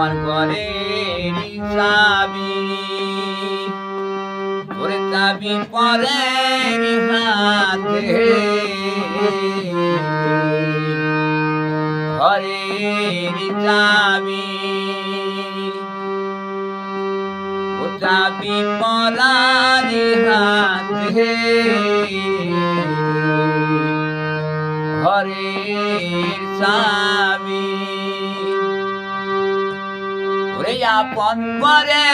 আমার ঘরে চাবি ওরে চাবি পরে হাতে। ঘরের চাবি ও চাবি পরারি হাতে। চাবি ওরে আপন করে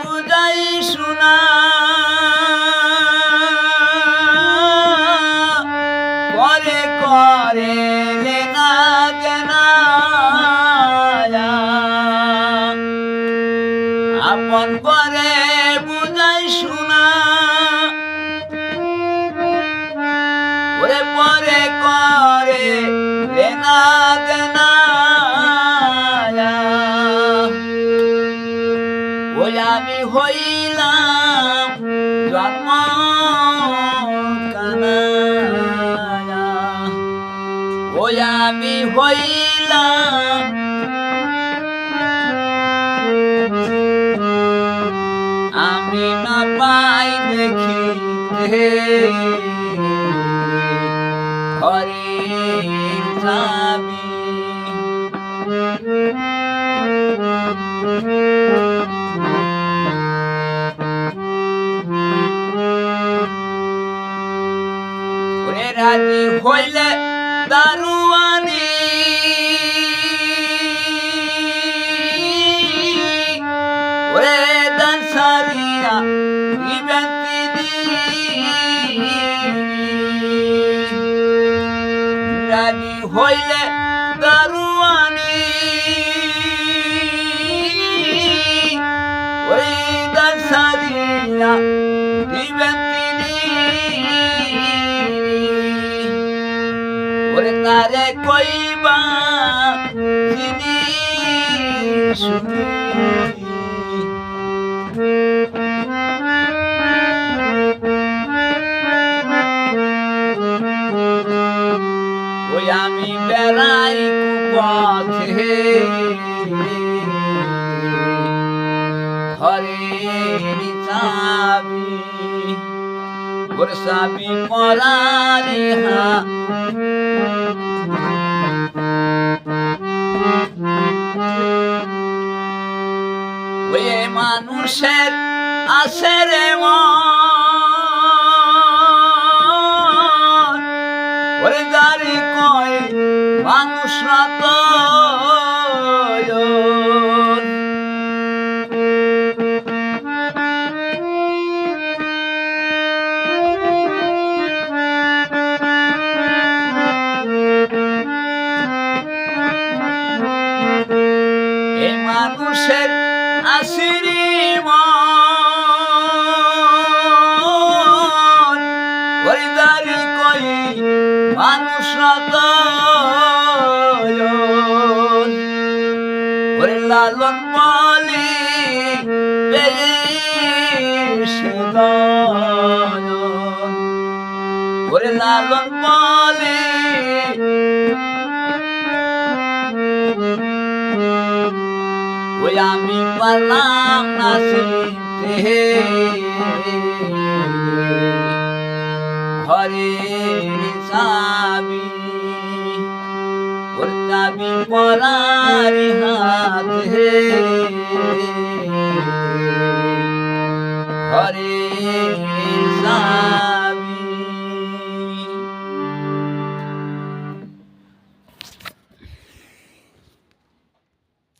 বুঝাই শোনা। করে করে লেনা দেনা আপন করে বুঝাই শোনা। ওরে পরে করে লেনা দেনা হইলাম জন্ম কানায়া ওই আমি হইলাম রাজি হইলে দারুয়ানি। ওরে দানসারিয়া দিবেন তিনি রাজি হইলে দারুয়ানি। ওরে দিবেন কইবা শুনি ওই আমি বেড়াই কুপথে। ঘরের চাবি ওর চাবি পরারি মানুষের আছে রে গাড়ি কয় মানুষ রত পেয়েছে দয়ন। ওরে লালন বলি ওই আমি পারলাম না শুনতে চাবি চাবি পরার হাত হে। হরে সা